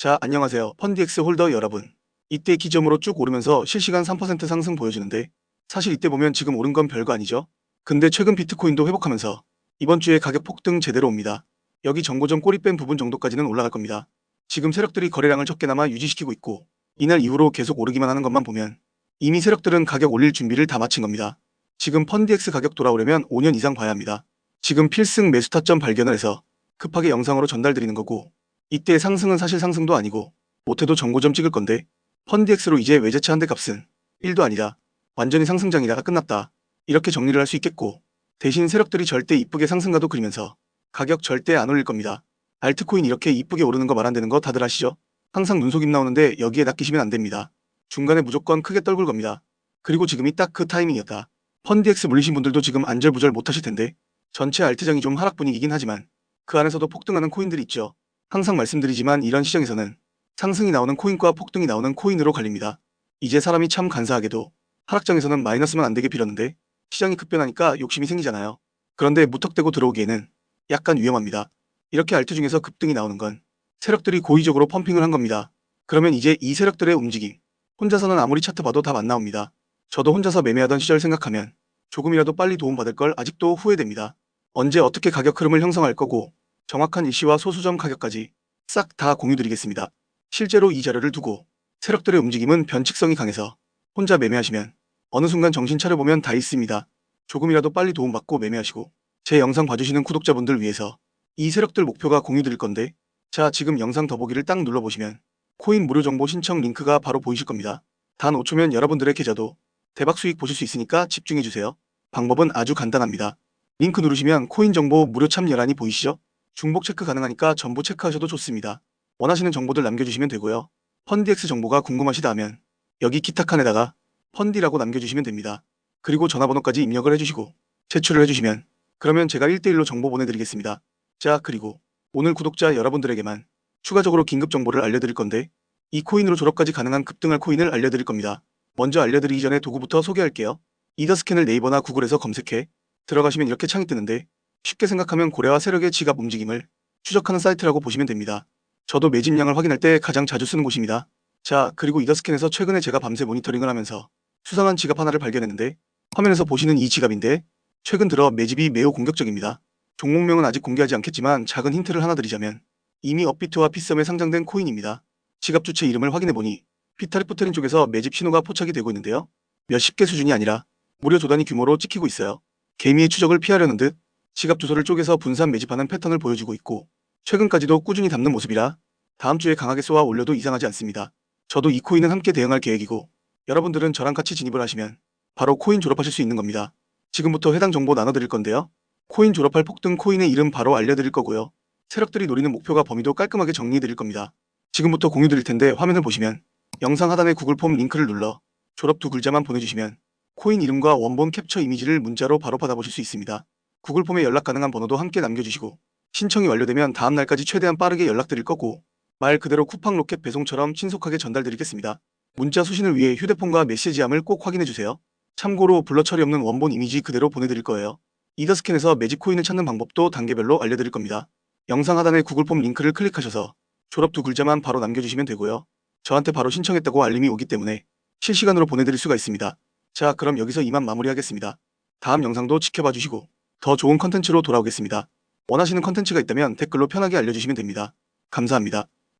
자, 안녕하세요. 펀디엑스 홀더 여러분. 이때 기점으로 쭉 오르면서 실시간 3% 상승 보여주는데 사실 이때 보면 지금 오른 건 별거 아니죠? 근데 최근 비트코인도 회복하면서 이번 주에 가격 폭등 제대로 옵니다. 여기 정고점 꼬리 뺀 부분 정도까지는 올라갈 겁니다. 지금 세력들이 거래량을 적게나마 유지시키고 있고 이날 이후로 계속 오르기만 하는 것만 보면 이미 세력들은 가격 올릴 준비를 다 마친 겁니다. 지금 펀디엑스 가격 돌아오려면 5년 이상 봐야 합니다. 지금 필승 매수 타점 발견을 해서 급하게 영상으로 전달드리는 거고 이때 상승은 사실 상승도 아니고 못해도 정고점 찍을 건데 펀디엑스로 이제 외제차 한 대 값은 1도 아니다. 완전히 상승장이다가 끝났다. 이렇게 정리를 할 수 있겠고 대신 세력들이 절대 이쁘게 상승가도 그리면서 가격 절대 안 올릴 겁니다. 알트코인 이렇게 이쁘게 오르는 거 말 안 되는 거 다들 아시죠? 항상 눈속임 나오는데 여기에 낚이시면 안 됩니다. 중간에 무조건 크게 떨굴 겁니다. 그리고 지금이 딱 그 타이밍이었다. 펀디엑스 물리신 분들도 지금 안절부절 못 하실 텐데 전체 알트장이 좀 하락 분위기긴 하지만 그 안에서도 폭등하는 코인들이 있죠. 항상 말씀드리지만 이런 시장에서는 상승이 나오는 코인과 폭등이 나오는 코인으로 갈립니다. 이제 사람이 참 간사하게도 하락장에서는 마이너스만 안 되게 빌었는데 시장이 급변하니까 욕심이 생기잖아요. 그런데 무턱대고 들어오기에는 약간 위험합니다. 이렇게 알트 중에서 급등이 나오는 건 세력들이 고의적으로 펌핑을 한 겁니다. 그러면 이제 이 세력들의 움직임 혼자서는 아무리 차트 봐도 답안 나옵니다. 저도 혼자서 매매하던 시절 생각하면 조금이라도 빨리 도움받을 걸 아직도 후회됩니다. 언제 어떻게 가격 흐름을 형성할 거고 정확한 일시와 소수점 가격까지 싹 다 공유드리겠습니다. 실제로 이 자료를 두고 세력들의 움직임은 변칙성이 강해서 혼자 매매하시면 어느 순간 정신 차려보면 다 있습니다. 조금이라도 빨리 도움받고 매매하시고 제 영상 봐주시는 구독자분들 위해서 이 세력들 목표가 공유드릴 건데 자 지금 영상 더보기를 딱 눌러보시면 코인 무료 정보 신청 링크가 바로 보이실 겁니다. 단 5초면 여러분들의 계좌도 대박 수익 보실 수 있으니까 집중해주세요. 방법은 아주 간단합니다. 링크 누르시면 코인 정보 무료 참여란이 보이시죠? 중복 체크 가능하니까 전부 체크하셔도 좋습니다. 원하시는 정보들 남겨주시면 되고요. 펀디엑스 정보가 궁금하시다면 여기 기타 칸에다가 펀디라고 남겨주시면 됩니다. 그리고 전화번호까지 입력을 해주시고 제출을 해주시면 그러면 제가 1대1로 정보 보내드리겠습니다. 자 그리고 오늘 구독자 여러분들에게만 추가적으로 긴급 정보를 알려드릴 건데 이 코인으로 졸업까지 가능한 급등할 코인을 알려드릴 겁니다. 먼저 알려드리기 전에 도구부터 소개할게요. 이더스캔을 네이버나 구글에서 검색해 들어가시면 이렇게 창이 뜨는데 쉽게 생각하면 고래와 세력의 지갑 움직임을 추적하는 사이트라고 보시면 됩니다. 저도 매집량을 확인할 때 가장 자주 쓰는 곳입니다. 자, 그리고 이더스캔에서 최근에 제가 밤새 모니터링을 하면서 수상한 지갑 하나를 발견했는데 화면에서 보시는 이 지갑인데 최근 들어 매집이 매우 공격적입니다. 종목명은 아직 공개하지 않겠지만 작은 힌트를 하나 드리자면 이미 업비트와 피썸에 상장된 코인입니다. 지갑 주체 이름을 확인해보니 피타리포테린 쪽에서 매집 신호가 포착이 되고 있는데요. 몇십 개 수준이 아니라 무려 조단위 규모로 찍히고 있어요. 개미의 추적을 피하려는 듯 지갑 주소를 쪼개서 분산 매집하는 패턴을 보여주고 있고 최근까지도 꾸준히 담는 모습이라 다음 주에 강하게 쏘아 올려도 이상하지 않습니다. 저도 이 코인은 함께 대응할 계획이고 여러분들은 저랑 같이 진입을 하시면 바로 코인 졸업하실 수 있는 겁니다. 지금부터 해당 정보 나눠드릴 건데요. 코인 졸업할 폭등 코인의 이름 바로 알려드릴 거고요. 세력들이 노리는 목표가 범위도 깔끔하게 정리해드릴 겁니다. 지금부터 공유드릴 텐데 화면을 보시면 영상 하단의 구글 폼 링크를 눌러 졸업 두 글자만 보내주시면 코인 이름과 원본 캡처 이미지를 문자로 바로 받아보실 수 있습니다. 구글 폼에 연락 가능한 번호도 함께 남겨주시고 신청이 완료되면 다음 날까지 최대한 빠르게 연락드릴 거고 말 그대로 쿠팡 로켓 배송처럼 신속하게 전달드리겠습니다. 문자 수신을 위해 휴대폰과 메시지함을 꼭 확인해주세요. 참고로 블러 처리 없는 원본 이미지 그대로 보내드릴 거예요. 이더스캔에서 매직 코인을 찾는 방법도 단계별로 알려드릴 겁니다. 영상 하단의 구글 폼 링크를 클릭하셔서 졸업 두 글자만 바로 남겨주시면 되고요. 저한테 바로 신청했다고 알림이 오기 때문에 실시간으로 보내드릴 수가 있습니다. 자 그럼 여기서 이만 마무리하겠습니다. 다음 영상도 지켜봐 주시고 더 좋은 컨텐츠로 돌아오겠습니다. 원하시는 컨텐츠가 있다면 댓글로 편하게 알려주시면 됩니다. 감사합니다.